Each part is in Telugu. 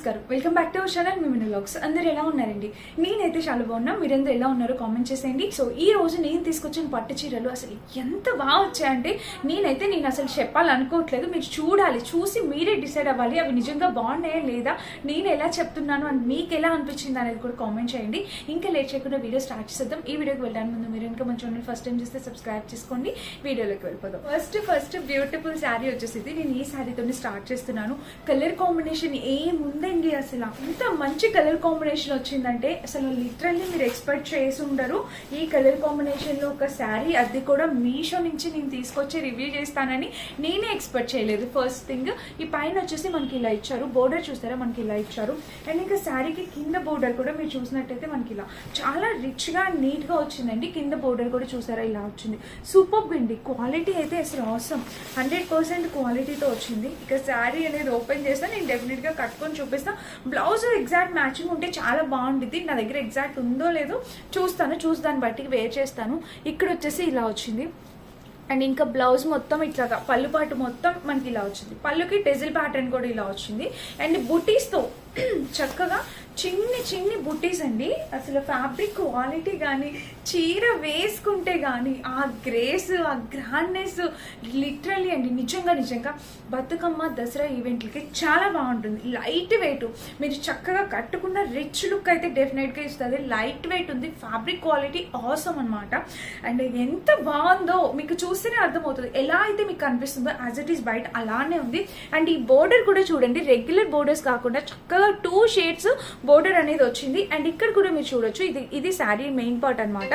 నమస్కారం. Welcome back to our channel మీ మినలాగ్స్ అందరు ఎలా ఉన్నారండి? నేనైతే చాలా బాగున్నా. మీరందరూ ఎలా ఉన్నారో కామెంట్ చేసేయండి. సో ఈ రోజు నేను తీసుకొచ్చిన పట్టు చీరలు అసలు ఎంత బాగా వచ్చాయంటే నేనైతే నేను అసలు చెప్పాలనుకోవట్లేదు. మీరు చూడాలి చూసి మీరే డిసైడ్ అవ్వాలి అవి నిజంగా బాగున్నాయా లేదా నేను ఎలా చెప్తున్నాను అని మీకు ఎలా అనిపించింది అనేది కూడా కామెంట్ చేయండి. ఇంకా లేట్ చేయకుండా వీడియో స్టార్ట్ చేద్దాం ఈ వీడియోకి వెళ్ళడానికి ముందు మీరు ఇంకా మన ఛానల్ ఫస్ట్ టైం చేస్తే సబ్స్క్రైబ్ చేసుకోండి. వీడియోలోకి వెళ్ళిపోదాం. ఫస్ట్ ఫస్ట్ బ్యూటిఫుల్ శారీ వచ్చేసి నేను ఈ శారీతో స్టార్ట్ చేస్తున్నాను. కలర్ కాంబినేషన్ ఏముందండి అసలు? ఇంత మంచి కలర్ కాంబినేషన్ వచ్చిందంటే అసలు లిటరల్లీ మీరు ఎక్స్పెక్ట్ చేసి ఉండరు. ఈ కలర్ కాంబినేషన్లో ఒక శారీ అది కూడా మీషో నుంచి నేను తీసుకొచ్చి రివ్యూ చేస్తానని నేనే ఎక్స్పెక్ట్ చేయలేదు. ఫస్ట్ థింగ్ ఈ పైన వచ్చేసి మనకి ఇలా ఇచ్చారు. బోర్డర్ చూసారా మనకి ఇలా ఇచ్చారు. అండ్ ఇంకా శారీకి కింద బోర్డర్ కూడా మీరు చూసినట్టయితే మనకి ఇలా చాలా రిచ్గా నీట్గా వచ్చిందండి. కింద బోర్డర్ కూడా చూసారా? ఇలా వచ్చింది. సూపర్ అండి. క్వాలిటీ అయితే అసలు అవసరం హండ్రెడ్ పర్సెంట్ క్వాలిటీతో వచ్చింది. ఇక శారీ అనేది ఓపెన్ చేస్తే నేను డెఫినెట్గా కట్టుకొని చేస్తా. బ్లౌజ్ ఎగ్జాక్ట్ మ్యాచింగ్ ఉంటే చాలా బాగుంటుంది నా దగ్గర ఎగ్జాక్ట్ ఉందో లేదో చూస్తాను. చూసి దాన్ని బట్టి వేర్ చేస్తాను. ఇక్కడ వచ్చేసి ఇలా వచ్చింది. అండ్ ఇంకా బ్లౌజ్ మొత్తం ఇట్లాగా పళ్ళు పాటు మొత్తం మనకి ఇలా వచ్చింది. పళ్ళుకి టెజిల్ ప్యాటర్న్ కూడా ఇలా వచ్చింది. అండ్ బుటీస్తో చక్కగా చిన్ని చిన్ని బుట్టీస్ అండి. అసలు ఫ్యాబ్రిక్ క్వాలిటీ కానీ చీర వేసుకుంటే కానీ ఆ గ్రేస్ ఆ గ్రాండ్నెస్ లిటరలీ అండి. నిజంగా నిజంగా బతుకమ్మ దసరా ఈవెంట్లకి చాలా బాగుంటుంది. లైట్ వెయిట్ మీరు చక్కగా కట్టుకున్న రిచ్ లుక్ అయితే డెఫినెట్గా ఇస్తుంది. లైట్ వెయిట్ ఉంది. ఫ్యాబ్రిక్ క్వాలిటీ అవసరం అనమాట అండ్ ఎంత బాగుందో మీకు చూస్తేనే అర్థమవుతుంది. ఎలా అయితే మీకు కనిపిస్తుందో యాజ్ ఇట్ ఈస్ బయట అలానే ఉంది. అండ్ ఈ బోర్డర్ కూడా చూడండి. రెగ్యులర్ బోర్డర్స్ కాకుండా చక్కగా టూ షేడ్స్ బోర్డర్ అనేది వచ్చింది. అండ్ ఇక్కడ కూడా మీరు చూడొచ్చు ఇది ఇది శారీ మెయిన్ పార్ట్ అన్నమాట.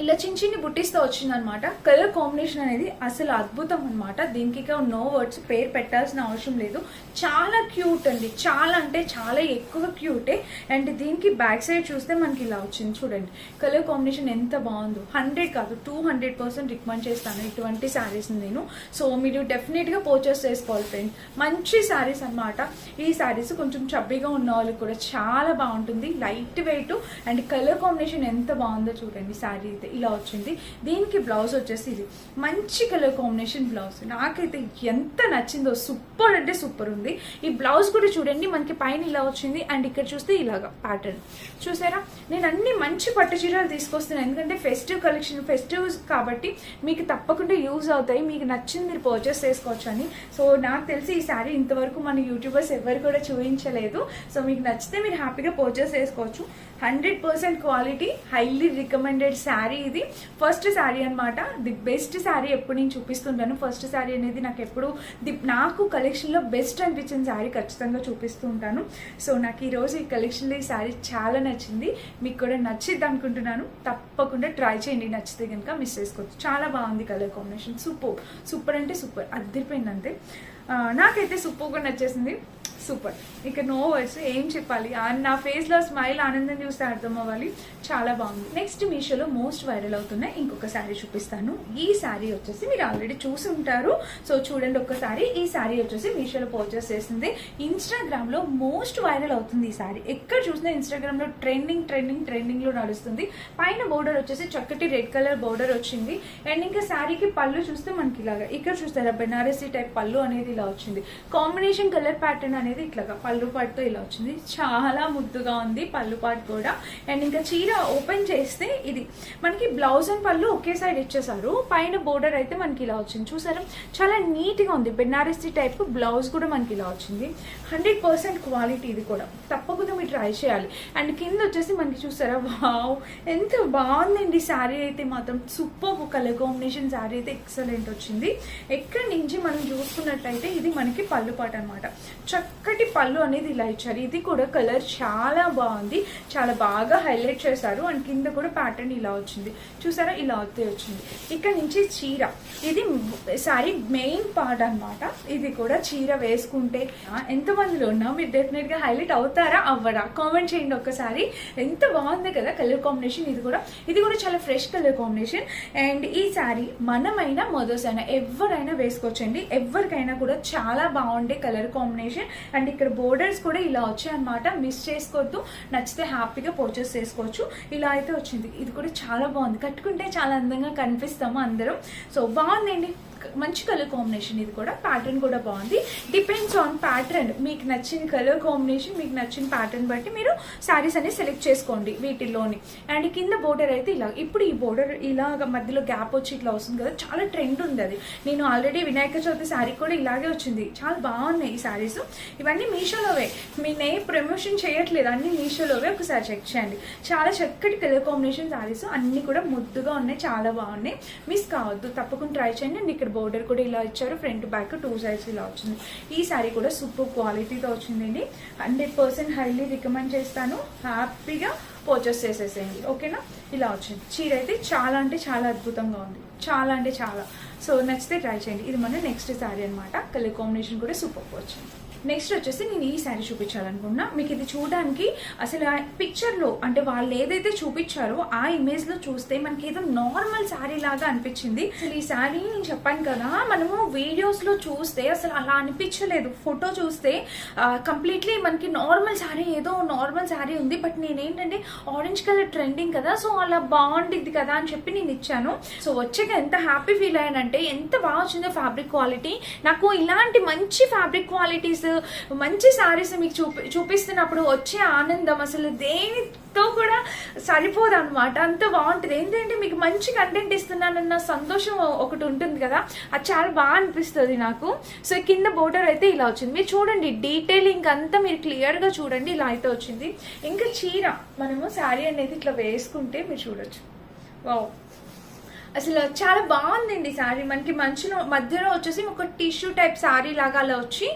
ఇలా చిన్న చిన్ని బుట్టీస్తో వచ్చిందనమాట. కలర్ కాంబినేషన్ అనేది అసలు అద్భుతం అనమాట దీనికి నో వర్డ్స్ పేరు పెట్టాల్సిన అవసరం లేదు. చాలా క్యూట్ అండి. చాలా అంటే చాలా ఎక్కువ క్యూటే. అండ్ దీనికి బ్యాక్ సైడ్ చూస్తే మనకి ఇలా వచ్చింది చూడండి. కలర్ కాంబినేషన్ ఎంత బాగుందో. హండ్రెడ్ కాదు టూ హండ్రెడ్ పర్సెంట్ రికమెండ్ చేస్తాను ఇటువంటి శారీస్ నేను. సో మీరు డెఫినెట్గా పర్చేస్ చేసుకోవాలి ఫ్రెండ్స్ మంచి శారీస్ అన్నమాట. ఈ శారీస్ కొంచెం చబ్బీగా ఉన్న వాళ్ళకి కూడా చాలా బాగుంటుంది. Light weight and colour combination ఎంత బాగుందో చూడండి శారీ అయితే. ఇలా వచ్చింది. దీనికి బ్లౌజ్ వచ్చేసి ఇది. మంచి కలర్ కాంబినేషన్ బ్లౌజ్ నాకైతే ఎంత నచ్చిందో సూపర్ అంటే సూపర్ ఉంది. ఈ బ్లౌజ్ కూడా చూడండి మనకి పైన ఇలా వచ్చింది అండ్ ఇక్కడ చూస్తే ఇలాగా ప్యాటర్న్ చూసారా? నేను అన్ని మంచి పట్టు చీరలు తీసుకొస్తున్నాను. ఎందుకంటే ఫెస్టివ్ కలెక్షన్ ఫెస్టివ్ కాబట్టి మీకు తప్పకుండా యూజ్ అవుతాయి. మీకు నచ్చింది మీరు పర్చేస్ చేసుకోవచ్చు అని. సో నాకు తెలిసి ఈ శారీ ఇంతవరకు మన యూట్యూబర్స్ ఎవరు కూడా చూపించలేదు. సో మీకు నచ్చితే మీరు హ్యాపీగా పర్చేస్ చేసుకోవచ్చు. Hundred percent quality highly recommended sari ఇది. ఫస్ట్ శారీ అనమాట ది బెస్ట్ శారీ ఎప్పుడు నేను చూపిస్తుంటాను. ఫస్ట్ శారీ అనేది నాకు ఎప్పుడు ది నాకు కలెక్షన్లో బెస్ట్ అనిపించిన శారీ ఖచ్చితంగా చూపిస్తూ ఉంటాను సో నాకు ఈరోజు ఈ కలెక్షన్లో ఈ శారీ చాలా నచ్చింది. మీకు కూడా నచ్చిద్ది అనుకుంటున్నాను. తప్పకుండా ట్రై చేయండి. నచ్చితే కనుక మిస్ చేసుకోవచ్చు. చాలా బాగుంది కలర్ కాంబినేషన్ సూపర్ సూపర్ అంటే సూపర్ అద్దరిపోయింది అంతే. నాకైతే సూపర్గా నచ్చేసింది. సూపర్. ఇక నో వర్డ్స్ ఏం చెప్పాలి? నా ఫేస్లో స్మైల్ ఆనందం చూస్తే అర్థం అవ్వాలి చాలా బాగుంది. నెక్స్ట్ మీషోలో మోస్ట్ వైరల్ అవుతున్న ఇంకొక శారీ చూపిస్తాను. ఈ శారీ వచ్చేసి మీరు ఆల్రెడీ చూసి ఉంటారు. సో చూడండి ఒక్కసారి. ఈ శారీ వచ్చేసి మీషోలో పర్చేస్ చేసింది. ఇన్స్టాగ్రామ్లో మోస్ట్ వైరల్ అవుతుంది ఈ శారీ. ఎక్కడ చూసినా ఇన్స్టాగ్రామ్లో ట్రెండింగ్ ట్రెండింగ్ ట్రెండింగ్లో నడుస్తుంది. పైన బోర్డర్ వచ్చేసి చక్కటి రెడ్ కలర్ బోర్డర్ వచ్చింది. అండ్ ఇంకా శారీకి పళ్ళు చూస్తే మనకి ఇలాగా. ఇక్కడ చూస్తారా బెనారసీ టైప్ పళ్ళు అనేది ఇలా వచ్చింది. కాంబినేషన్ కలర్ ప్యాటర్న్ అనేది ఇట్లాగా పళ్ళు పాటుతో ఇలా వచ్చింది. చాలా ముద్దుగా ఉంది పళ్ళు పాటు కూడా. అండ్ ఇంకా చీర ఓపెన్ చేస్తే ఇది. మనకి బ్లౌజ్ అండ్ పళ్ళు ఒకే సైడ్ ఇచ్చేసారు పైన బోర్డర్ అయితే మనకి ఇలా వచ్చింది. చూసారా? చాలా నీట్గా ఉంది. బెనారసీ టైప్ బ్లౌజ్ కూడా మనకి ఇలా వచ్చింది. హండ్రెడ్ పర్సెంట్ క్వాలిటీ ఇది కూడా. తప్పకుండా మీరు ట్రై చేయాలి. అండ్ కింద వచ్చేసి మనకి చూసారా? వావ్! ఎంత బాగుందండి శారీ అయితే మాత్రం. సూపర్ కలర్ కాంబినేషన్ శారీ అయితే ఎక్సలెంట్ వచ్చింది. ఎక్కడి నుంచి మనం చూసుకున్నట్టయితే ఇది మనకి పళ్ళు పాట అనమాట చక్కటి పళ్ళు అనేది ఇలా ఇచ్చారు. ఇది కూడా కలర్ చాలా బాగుంది. చాలా బాగా హైలైట్ చేశారు. అండ్ కింద కూడా ప్యాటర్న్ ఇలా వచ్చింది. చూసారా? ఇలా వస్తే వచ్చింది. ఇక్కడ నుంచి చీర. ఇది సారీ మెయిన్ పార్ట్ అనమాట ఇది కూడా చీర వేసుకుంటే. ఎంతమందిలో ఉన్నా మీరు డెఫినెట్గా హైలైట్ అవుతారా? అవ్వరా? కామెంట్ చేయండి ఒక్కసారి. ఎంత బాగుంది కదా కలర్ కాంబినేషన్ ఇది కూడా. ఇది కూడా చాలా ఫ్రెష్ కలర్ కాంబినేషన్ అండ్ ఈ శారీ మనమైనా మదర్స్ అయినా ఎవరైనా వేసుకోవచ్చండి. ఎవరికైనా కూడా చాలా బాగుండే కలర్ కాంబినేషన్ అండ్ ఇక్కడ బోర్డర్స్ కూడా ఇలా వచ్చాయన్నమాట. మిస్ చేసుకోవద్దు. నచ్చితే హ్యాపీగా పర్చేస్ చేసుకోవచ్చు. ఇలా అయితే వచ్చింది. ఇది కూడా చాలా బాగుంది. కట్టుకుంటే చాలా అందంగా కనిపిస్తాము అందరం. సో బాగుందండి. మంచి కలర్ కాంబినేషన్ ఇది కూడా. ప్యాటర్న్ కూడా బాగుంది. డిపెండ్స్ ఆన్ ప్యాటర్న్ మీకు నచ్చిన కలర్ కాంబినేషన్ మీకు నచ్చిన ప్యాటర్న్ బట్టి మీరు శారీస్ అనేది సెలెక్ట్ చేసుకోండి వీటిల్లోని. అండ్ కింద బోర్డర్ అయితే ఇలా. ఇప్పుడు ఈ బోర్డర్ ఇలాగ మధ్యలో గ్యాప్ వచ్చి ఇట్లా వస్తుంది కదా. చాలా ట్రెండ్ ఉంది అది. నేను ఆల్రెడీ వినాయక చవితి శారీ కూడా ఇలాగే వచ్చింది. చాలా బాగున్నాయి ఈ శారీస్ ఇవన్నీ మీషోలోవే మీ నే ప్రమోషన్ చేయట్లేదు. అన్ని మీషోలోవే ఒకసారి చెక్ చేయండి. చాలా చక్కటి కలర్ కాంబినేషన్ శారీస్ అన్ని కూడా ముద్దుగా ఉన్నాయి. చాలా బాగున్నాయి. మిస్ కావద్దు. తప్పకుండా ట్రై చేయండి. అండ్ ఇక్కడ బోర్డర్ కూడా ఇలా ఇచ్చారు. ఫ్రంట్ బ్యాక్ టూ సైడ్స్ ఇలా వచ్చింది. ఈ శారీ కూడా సూపర్ క్వాలిటీతో వచ్చిందండి. హండ్రెడ్ పర్సెంట్ హైలీ రికమెండ్ చేస్తాను. హ్యాపీగా పర్చేస్ చేసేసేయండి. ఓకేనా? ఇలా వచ్చింది. చీర అయితే చాలా అంటే చాలా అద్భుతంగా ఉంది. చాలా అంటే చాలా. సో నచ్చితే ట్రై చేయండి. ఇది మన నెక్స్ట్ శారీ అనమాట కలర్ కాంబినేషన్ కూడా సూపర్ వచ్చింది. నెక్స్ట్ వచ్చేసి నేను ఈ శారీ చూపించాలనుకున్నా మీకు ఇది చూడడానికి అసలు ఆ పిక్చర్లో అంటే వాళ్ళు ఏదైతే చూపించారో ఆ ఇమేజ్లో చూస్తే మనకి ఏదో నార్మల్ శారీ లాగా అనిపించింది. అసలు ఈ శారీ నేను చెప్పాను కదా మనము వీడియోస్లో చూస్తే అసలు అలా అనిపించలేదు. ఫోటో చూస్తే కంప్లీట్లీ మనకి నార్మల్ శారీ ఏదో నార్మల్ శారీ ఉంది. బట్ నేనేంటంటే ఆరెంజ్ కలర్ ట్రెండింగ్ కదా సో అలా బాగుంటుంది కదా అని చెప్పి నేను ఇచ్చాను. సో వచ్చాక ఎంత హ్యాపీ ఫీల్ అయ్యానంటే ఎంత బాగా వచ్చిందో ఫ్యాబ్రిక్ క్వాలిటీ నాకు ఇలాంటి మంచి ఫ్యాబ్రిక్ క్వాలిటీస్ మంచి శారీస్ మీకు చూపి చూపిస్తున్నప్పుడు వచ్చే ఆనందం అసలు దేనితో కూడా సరిపోదు అనమాట అంత బాగుంటుంది. ఏంటంటే మీకు మంచి కంటెంట్ ఇస్తున్నానన్న సంతోషం ఒకటి ఉంటుంది కదా. అది చాలా బాగా అనిపిస్తుంది నాకు. సో కింద బోర్డర్ అయితే ఇలా వచ్చింది. మీరు చూడండి డీటెయిలింగ్ అంతా మీరు క్లియర్గా చూడండి ఇలా అయితే వచ్చింది. ఇంకా చీర మనము శారీ అనేది ఇట్లా వేసుకుంటే మీరు చూడొచ్చు. వావ్ అసలు చాలా బాగుందండి శారీ. మనకి మంచిలో మధ్యలో వచ్చేసి ఒక టిష్యూ టైప్ శారీ లాగా అలా వచ్చి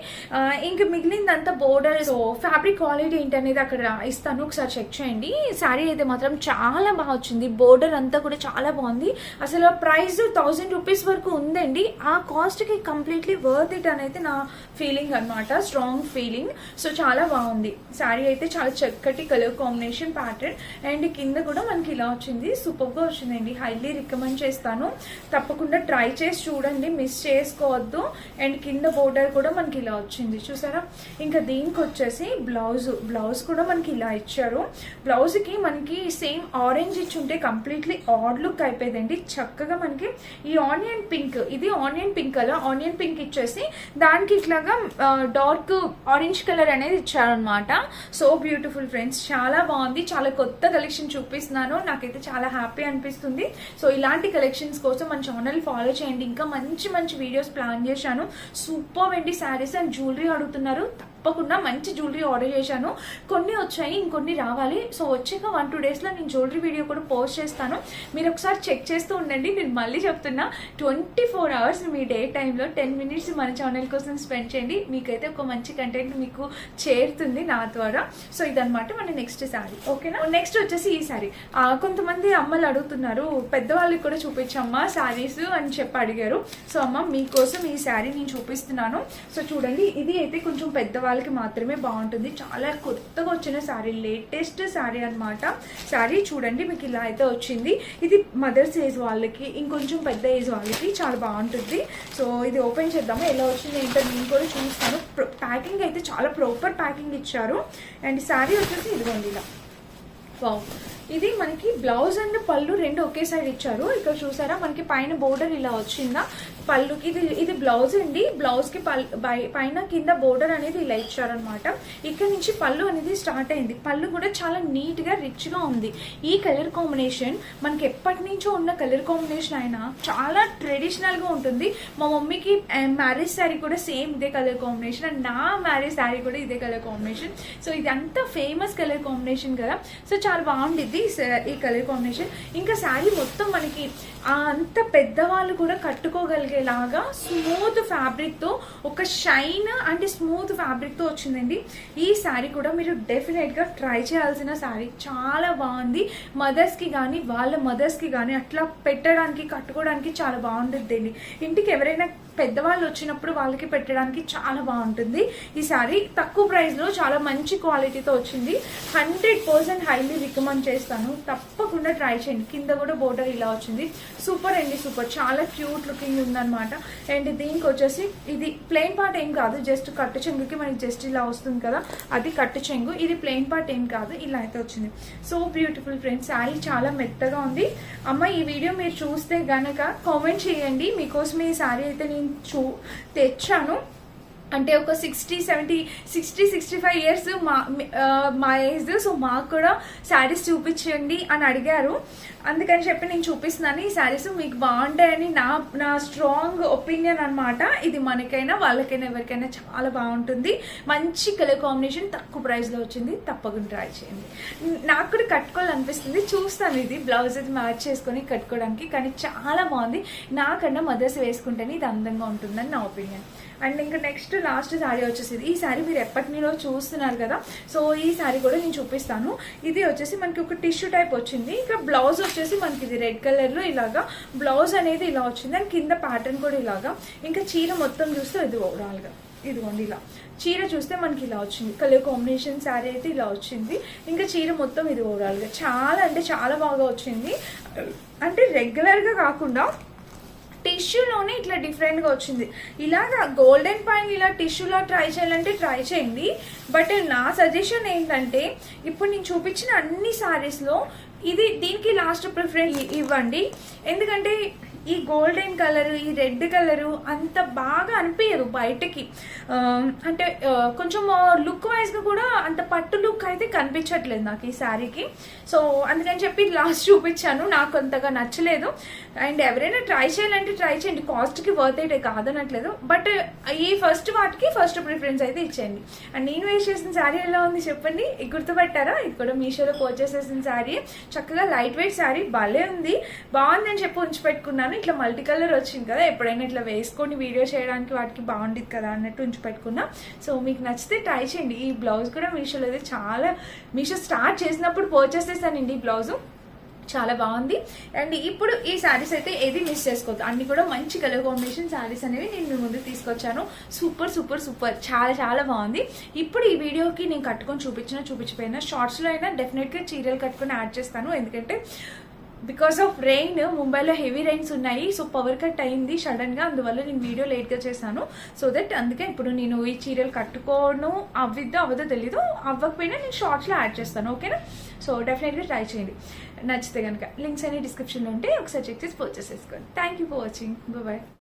ఇంక మిగిలిందంతా బోర్డర్ సో ఫ్యాబ్రిక్ క్వాలిటీ ఏంటనేది అక్కడ ఇస్తాను. ఒకసారి చెక్ చేయండి. శారీ అయితే మాత్రం చాలా బాగా వచ్చింది. బోర్డర్ అంతా కూడా చాలా బాగుంది. అసలు ప్రైస్ థౌజండ్ రూపీస్ వరకు ఉందండి. ఆ కాస్ట్కి కంప్లీట్లీ వర్త్ ఇట్ అనేది నా ఫీలింగ్ అన్నమాట. స్ట్రాంగ్ ఫీలింగ్ సో చాలా బాగుంది. శారీ అయితే చాలా చక్కటి కలర్ కాంబినేషన్ ప్యాటర్న్ అండ్ కింద కూడా మనకి ఇలా వచ్చింది. సూపర్గా వచ్చిందండి. హైలీ రికమెండ్ చేస్తాను. తప్పకుండా ట్రై చేసి చూడండి మిస్ చేసుకోవద్దు. అండ్ కింద బోర్డర్ కూడా మనకి ఇలా వచ్చింది. చూసారా? ఇంకా దీనికి వచ్చేసి బ్లౌజ్ బ్లౌజ్ కూడా మనకి ఇలా ఇచ్చారు. బ్లౌజ్కి మనకి సేమ్ ఆరెంజ్ ఇచ్చి ఉంటే కంప్లీట్లీ ఆడ్ లుక్ అయిపోయిందండి. చక్కగా మనకి ఈ ఆనియన్ పింక్ ఇది onion pink colour onion pink ఇచ్చేసి దానికి ఇట్లాగా డార్క్ ఆరెంజ్ కలర్ అనేది ఇచ్చారనమాట సో బ్యూటిఫుల్ ఫ్రెండ్స్ చాలా బాగుంది. చాలా కొత్త కలెక్షన్ చూపిస్తున్నాను. నాకైతే చాలా హ్యాపీ అనిపిస్తుంది. సో ఇలాంటి కలెక్షన్స్ కోసం మన ఛానల్ ఫాలో చేయండి. ఇంకా మంచి మంచి వీడియోస్ ప్లాన్ చేశాను. సూపర్ వెండి శారీస్ అండ్ జ్యువెలరీ అడుగుతున్నారు. తప్పకుండా మంచి జ్యువెలరీ ఆర్డర్ చేశాను. కొన్ని వచ్చాయి ఇంకొన్ని రావాలి. సో వచ్చాక వన్ టూ డేస్లో నేను జ్యువెలరీ వీడియో కూడా పోస్ట్ చేస్తాను. మీరు ఒకసారి చెక్ చేస్తూ ఉండండి. నేను మళ్ళీ చెప్తున్నా ట్వంటీ ఫోర్ అవర్స్ మీ డే టైంలో టెన్ మినిట్స్ మన ఛానల్ కోసం స్పెండ్ చేయండి. మీకైతే ఒక మంచి కంటెంట్ మీకు చేరుతుంది నా ద్వారా. సో ఇదనమాట మన నెక్స్ట్ శారీ ఓకేనా నెక్స్ట్ వచ్చేసి ఈ శారీ కొంతమంది అమ్మలు అడుగుతున్నారు పెద్దవాళ్ళకి కూడా చూపించమ్మా శారీస్ అని చెప్పి అడిగారు. సో అమ్మ మీకోసం ఈ శారీ నేను చూపిస్తున్నాను. సో చూడండి ఇది అయితే కొంచెం పెద్దవాళ్ళు వాళ్ళకి మాత్రమే బాగుంటుంది. చాలా కొత్తగా వచ్చిన శారీ లేటెస్ట్ శారీ అన్నమాట. శారీ చూడండి మీకు ఇలా అయితే వచ్చింది. ఇది మదర్స్ ఏజ్ వాళ్ళకి ఇంకొంచెం పెద్ద ఏజ్ వాళ్ళకి చాలా బాగుంటుంది. సో ఇది ఓపెన్ చేద్దాము? ఎలా వచ్చింది ఏంటో నేను కూడా చూస్తాను. ప్యాకింగ్ అయితే చాలా ప్రాపర్ ప్యాకింగ్ ఇచ్చారు. అండ్ శారీ వచ్చేసి ఇదిగోండి ఇలా. వావ్ ఇది మనకి బ్లౌజ్ అండ్ పళ్ళు రెండు ఒకే సైడ్ ఇచ్చారు. ఇక్కడ చూసారా? మనకి పైన బోర్డర్ ఇలా వచ్చిందా? పళ్ళుకి ఇది ఇది బ్లౌజ్ అండి. బ్లౌజ్కి పైన కింద బోర్డర్ అనేది ఇలా ఇచ్చారనమాట ఇక్కడ నుంచి పళ్ళు అనేది స్టార్ట్ అయింది. పళ్ళు కూడా చాలా నీట్గా రిచ్గా ఉంది. ఈ కలర్ కాంబినేషన్ మనకి ఎప్పటి నుంచో ఉన్న కలర్ కాంబినేషన్ అయినా చాలా ట్రెడిషనల్గా ఉంటుంది. మా మమ్మీకి మ్యారేజ్ శారీ కూడా సేమ్ ఇదే కలర్ కాంబినేషన్ అండ్ నా మ్యారేజ్ శారీ కూడా ఇదే కలర్ కాంబినేషన్ సో ఇది అంత ఫేమస్ కలర్ కాంబినేషన్ కదా సో చాలా బాగుండిద్ది ఈ ఈ కలర్ కాంబినేషన్. ఇంకా శారీ మొత్తం మనకి అంత పెద్దవాళ్ళు కూడా కట్టుకోగలిగేలాగా స్మూత్ ఫ్యాబ్రిక్తో ఒక షైన్ అంటే స్మూత్ ఫ్యాబ్రిక్తో వచ్చిందండి. ఈ శారీ కూడా మీరు డెఫినెట్గా ట్రై చేయాల్సిన శారీ. చాలా బాగుంది. మదర్స్కి కానీ వాళ్ళ మదర్స్కి కానీ అట్లా పెట్టడానికి కట్టుకోవడానికి చాలా బాగుంటుంది ఇంటికి ఎవరైనా పెద్దవాళ్ళు వచ్చినప్పుడు వాళ్ళకి పెట్టడానికి చాలా బాగుంటుంది. ఈ శారీ తక్కువ ప్రైస్లో చాలా మంచి క్వాలిటీతో వచ్చింది. హండ్రెడ్ పర్సెంట్ హైలీ రికమెండ్ చేస్తాను. తప్పకుండా ట్రై చేయండి. కింద కూడా బోర్డర్ ఇలా వచ్చింది. సూపర్ అండి సూపర్ చాలా క్యూట్ లుకింగ్ ఉందన్నమాట. అండ్ దీనికి వచ్చేసి ఇది ప్లెయిన్ పార్ట్ ఏం కాదు. జస్ట్ కట్టు చెంగుకి మనకి జస్ట్ ఇలా వస్తుంది కదా. అది కట్టు చెంగు. ఇది ప్లెయిన్ పార్ట్ ఏం కాదు. ఇలా అయితే వచ్చింది. సో బ్యూటిఫుల్ ఫ్రెండ్స్ శారీ చాలా మెత్తగా ఉంది. అమ్మ ఈ వీడియో మీరు చూస్తే గనక కామెంట్ చేయండి. మీకోసం ఈ శారీ అయితే నేను చూ తెచ్చాను. అంటే ఒక sixty seventy sixty sixty five years మా మా ఏజ్ సో మాకు కూడా శారీస్ చూపించండి అని అడిగారు. అందుకని చెప్పి నేను చూపిస్తున్నాను. ఈ శారీస్ మీకు బాగుంటాయని నా నా స్ట్రాంగ్ ఒపీనియన్ అన్నమాట. ఇది మనకైనా వాళ్ళకైనా ఎవరికైనా చాలా బాగుంటుంది. మంచి కలర్ కాంబినేషన్ తక్కువ ప్రైస్లో వచ్చింది. తప్పకుండా ట్రై చేయండి. నాకు కూడా కట్టుకోవాలనిపిస్తుంది. చూస్తాను ఇది. బ్లౌజ్ అది మ్యాచ్ చేసుకొని కట్టుకోవడానికి. కానీ చాలా బాగుంది. నాకన్నా మదర్స్ వేసుకుంటేనే ఇది అందంగా ఉంటుందని నా ఒపీనియన్ అండ్ ఇంకా నెక్స్ట్ లాస్ట్ శారీ వచ్చేసి ఈ శారీ మీరు ఎప్పటి నుండో చూస్తున్నారు కదా. సో ఈ శారీ కూడా నేను చూపిస్తాను. ఇది వచ్చేసి మనకి ఒక టిష్యూ టైప్ వచ్చింది. ఇంకా బ్లౌజ్ వచ్చేసి మనకి ఇది రెడ్ కలర్లో ఇలాగా. బ్లౌజ్ అనేది ఇలా వచ్చింది. అండ్ కింద ప్యాటర్న్ కూడా ఇలాగా. ఇంకా చీర మొత్తం చూస్తే ఇది ఓవరాల్గా ఇదిగోండి ఇలా. చీర చూస్తే మనకి ఇలా వచ్చింది. కలర్ కాంబినేషన్ శారీ అయితే ఇలా వచ్చింది. ఇంకా చీర మొత్తం ఇది ఓవరాల్గా చాలా అంటే చాలా బాగా వచ్చింది. అంటే రెగ్యులర్గా కాకుండా టిష్యూలోనే ఇట్లా డిఫరెంట్గా వచ్చింది. ఇలాగా గోల్డెన్ పాయింట్ ఇలా టిష్యూలో ట్రై చేయాలంటే ట్రై చేయండి. బట్ నా సజెషన్ ఏంటంటే ఇప్పుడు నేను చూపించిన అన్ని సారీస్లో ఇది దీనికి లాస్ట్ ప్రిఫరెన్స్ ఇవ్వండి. ఎందుకంటే ఈ గోల్డెన్ కలర్ ఈ రెడ్ కలరు అంత బాగా అనిపించదు బయటకి. అంటే కొంచెం లుక్ వైజ్గా కూడా అంత పట్టు లుక్ అయితే కనిపించట్లేదు నాకు ఈ శారీకి. సో అందుకని చెప్పి లాస్ట్ చూపించాను. నాకు అంతగా నచ్చలేదు. అండ్ ఎవరైనా ట్రై చేయాలంటే ట్రై చేయండి. కాస్ట్కి వర్త్ అయితే కాదనట్లేదు బట్ ఈ ఫస్ట్ వాటికి ఫస్ట్ ప్రిఫరెన్స్ అయితే ఇచ్చేయండి. అండ్ నేను వేస్ట్ చేసిన శారీ ఎలా ఉంది చెప్పండి? గుర్తుపెట్టారా? ఇది కూడా మీషోలో పర్చేస్ చేసిన శారీ. చక్కగా లైట్ వెయిట్ శారీ. భలే ఉంది. బాగుందని చెప్పి ఉంచి పెట్టుకున్నాను ఇట్లా మల్టీ కలర్ వచ్చింది కదా ఎప్పుడైనా ఇట్లా వేసుకొని వీడియో చేయడానికి వాటికి బాగుంటుంది కదా అన్నట్టు ఉంచి పెట్టుకున్నా. సో మీకు నచ్చితే ట్రై చేయండి. ఈ బ్లౌజ్ కూడా మీషోలో అయితే చాలా మీషో స్టార్ట్ చేసినప్పుడు పర్చేస్ చేశానండి ఈ బ్లౌజు చాలా బాగుంది. అండ్ ఇప్పుడు ఈ శారీస్ అయితే ఏది మిస్ చేసుకోవద్దు. అన్ని కూడా మంచి కలర్ కాంబినేషన్ శారీస్ అనేవి నేను మీ ముందు తీసుకొచ్చాను. సూపర్ సూపర్ సూపర్ చాలా చాలా బాగుంది. ఇప్పుడు ఈ వీడియోకి నేను కట్టుకొని చూపించిన చూపించిపోయినా షార్ట్స్లో అయినా డెఫినెట్గా చీరలు కట్టుకొని యాడ్ చేస్తాను. ఎందుకంటే బికాస్ ఆఫ్ రెయిన్ ముంబైలో హెవీ రైన్స్ ఉన్నాయి. సో పవర్ కట్ అయింది సడన్గా. అందువల్ల నేను వీడియో లేట్గా చేశాను. సో దట్ అందుకే ఇప్పుడు నేను ఈ చీరలు కట్టుకోను అవ్విద్దో అవ్వదో తెలీదు అవ్వకపోయినా నేను షార్ట్స్లో యాడ్ చేస్తాను. ఓకేనా సో డెఫినెట్గా ట్రై చేయండి. నచ్చితే కనుక లింక్స్ అన్ని డిస్క్రిప్షన్లో ఉంటే ఒకసారి చెక్ చేసి పర్చేస్ చేసుకోండి. Thank you for watching bye